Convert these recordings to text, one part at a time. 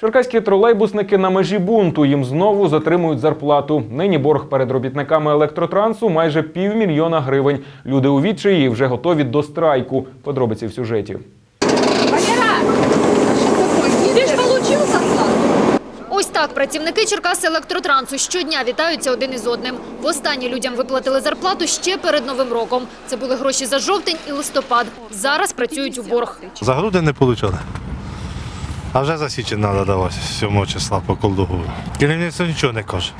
Черкаські тролейбусники на межі бунту їм знову затримують зарплату. Нині борг перед робітниками електротрансу майже півмільйона гривень. Люди у відчаї вже готові до страйку. Подробиці в сюжеті. Ось так працівники Черкас електротрансу щодня вітаються один із одним. Востаннє людям виплатили зарплату ще перед Новим роком. Це були гроші за жовтень і листопад. Зараз працюють у борг. За грудень не отримали. А вже за січень треба давати 7 числа по колдугу. Керівництво нічого не каже.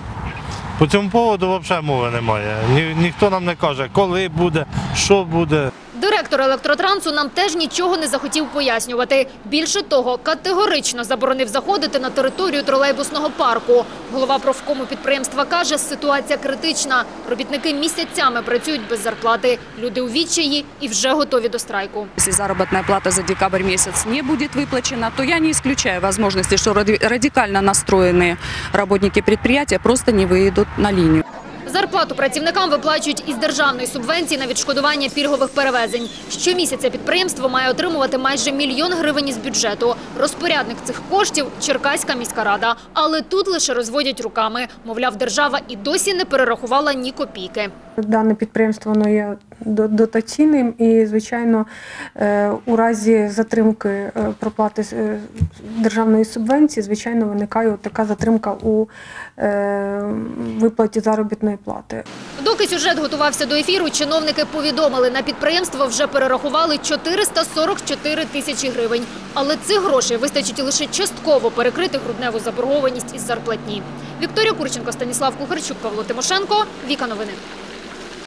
По цьому поводу взагалі мови немає. Ні, ніхто нам не каже, коли буде, що буде. Директор електротрансу нам теж нічого не захотів пояснювати. Більше того, категорично заборонив заходити на територію тролейбусного парку. Голова профкому підприємства каже, ситуація критична. Робітники місяцями працюють без зарплати. Люди у відчаї і вже готові до страйку. Если заработная плата за декабрь месяц не будет выплачена, то я не исключаю возможности, что ради- радикально настроенные работники предприятия просто не выйдут на линию. Зарплату працівникам виплачують із державної субвенції на відшкодування пільгових перевезень. Щомісяця підприємство має отримувати майже мільйон гривень із бюджету. Розпорядник цих коштів – Черкаська міська рада. Але тут лише розводять руками. Мовляв, держава і досі не перерахувала ні копійки. Дане підприємство воно є дотаційним і, звичайно, е, у разі затримки е, проплати е, державної субвенції, звичайно, виникає така затримка у виплаті заробітної плати. Доки сюжет готувався до ефіру, чиновники повідомили, на підприємство вже перерахували 444 тисячі гривень. Але цих грошей вистачить лише частково перекрити грудневу заборгованість із зарплатні. Вікторія Курченко, Станіслав Кухарчук, Павло Тимошенко. Віка новини.